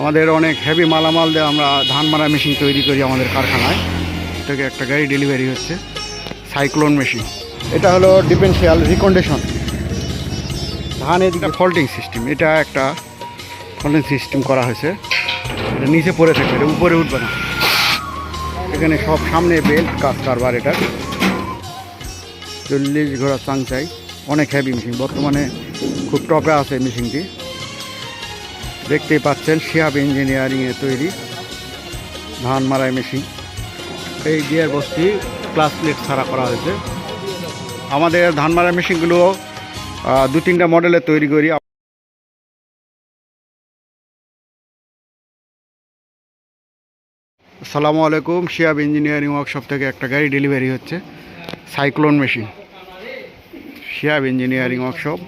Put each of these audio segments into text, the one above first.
আমাদের অনেক হেভি মালামাল দিয়ে আমরা ধান মারা মেশিন তৈরি করি আমাদের কারখানায়। থেকে একটা গাড়ি ডেলিভারি হচ্ছে সাইক্লোন মেশিন এটা হলো ডিফেন্সিয়াল রিকন্ডিশন ধান এদিকে ফল্টিং সিস্টেম এটা একটা ফল্টিং সিস্টেম করা হয়েছে। এটা নিচে পড়ে থাকবে এটা উপরে উঠবে না। এখানে সব সামনে বেল্ট কাজ কারবার এটা। চল্লিশ ঘোড়া চাংচাই অনেক হেভি মেশিন বর্তমানে খুব টপে আছে মেশিনটি দেখতেই পাচ্ছেন, শিয়াব ইঞ্জিনিয়ারিংয়ে তৈরি, ধান মারাই মেশিন। এই গিয়ার বস্তি ক্লাস প্লেট ছাড়া করা হয়েছে। আমাদের ধান মারাই মেশিনগুলো দু তিনটা মডেলের তৈরি করি। আসসালামু আলাইকুম, শিয়াব ইঞ্জিনিয়ারিং ওয়ার্কশপ থেকে একটা গাড়ি ডেলিভারি হচ্ছে, cyclone machine. Shiab engineering workshop.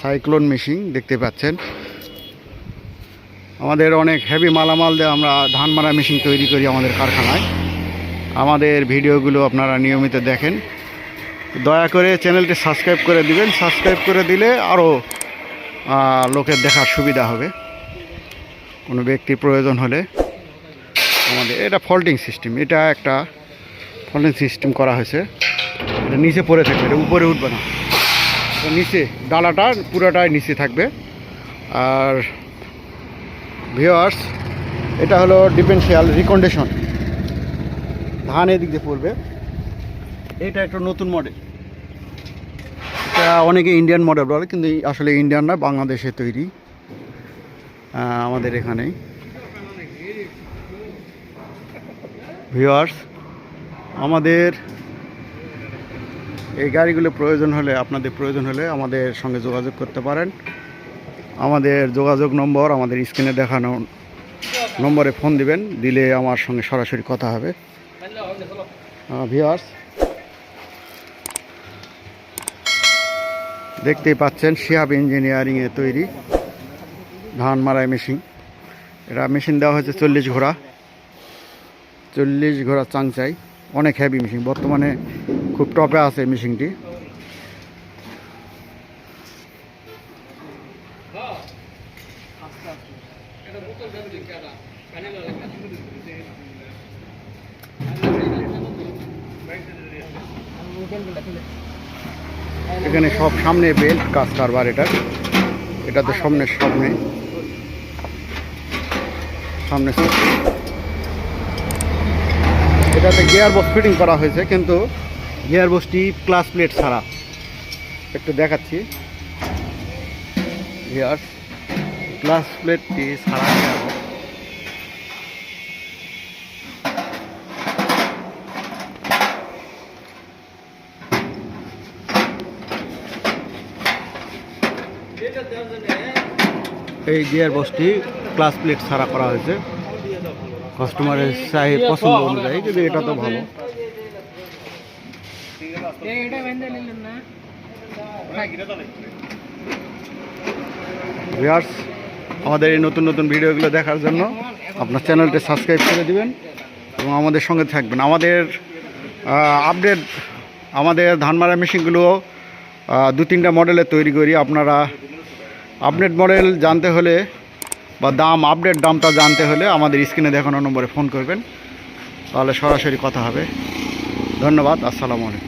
Cyclone machine দেখতে পাচ্ছেন। আমাদের অনেক হেভি মালামাল দিয়ে আমরা ধান মারা মেশিন তৈরি করি আমাদের কারখানায়। আমাদের ভিডিওগুলো আপনারা নিয়মিত দেখেন। দয়া করে চ্যানেলটি সাবস্ক্রাইব করে দিবেন। সাবস্ক্রাইব করে দিলে আরও লোকের দেখার সুবিধা হবে। কোনো ব্যক্তি প্রয়োজন হলে আমাদের, এটা ফল্টিং সিস্টেম এটা একটা ফল্টিং সিস্টেম করা হয়েছে। এটা নিচে পড়ে থাকবে, এটা উপরে উঠবে না। নিচে, ডালাটা পুরোটাই নিচে থাকবে। আর ভিওয়ার্স এটা হলো ডিফেন্সিয়াল রিকন্ডিশন ধান এদিক দিয়ে পড়বে। এটা একটা নতুন মডেল এটা অনেকে ইন্ডিয়ান মডেল বলে, কিন্তু আসলে ইন্ডিয়ান না বাংলাদেশে তৈরি। আমাদের এখানেই ভিওয়ার্স আমাদের এই গাড়িগুলো প্রয়োজন হলে, আপনাদের প্রয়োজন হলে আমাদের সঙ্গে যোগাযোগ করতে পারেন। আমাদের যোগাযোগ নম্বর আমাদের স্ক্রিনে দেখানো নম্বরে ফোন দিবেন, দিলে আমার সঙ্গে সরাসরি কথা হবে। ভিওয়ার্স দেখতেই পাচ্ছেন শিহাব ইঞ্জিনিয়ারিংয়ে তৈরি ধান মারাই মেশিন। এটা মেশিন দেওয়া হয়েছে চল্লিশ ঘোড়া চল্লিশ ঘোড়া চাংচাই অনেক হ্যাভি মেশিন বর্তমানে খুব টপে আছে মেশিনটি। এখানে সব সামনে বেল্ট কাজ কারবার এটা। এটা তো সামনে সামনে সামনে এটাতে গিয়ার বক্স ফিটিং করা হয়েছে, কিন্তু গিয়ার বক্সটি ক্লাস প্লেট ছাড়া। একটু দেখাচ্ছি। গিয়ার ক্লাস প্লেটটি ছাড়া এই গিয়ার বক্সটি ক্লাস প্লেট ছাড়া করা হয়েছে। কাস্টমারের চাই পছন্দ অনুযায়ী কিন্তু এটা তো ভালো। ভিউয়ার্স আমাদের এই নতুন নতুন ভিডিওগুলো দেখার জন্য আপনার চ্যানেলটি সাবস্ক্রাইব করে দিবেন এবং আমাদের সঙ্গে থাকবেন। আমাদের আপডেট আমাদের ধান মারা মেশিনগুলো দু তিনটা মডেলের তৈরি করি। আপনারা আপডেট মডেল জানতে হলে বা দাম আপডেট দামটা জানতে হলে আমাদের স্ক্রিনে দেখানো নম্বরে ফোন করবেন। তাহলে সরাসরি কথা হবে। ধন্যবাদ, আসসালামু আলাইকুম।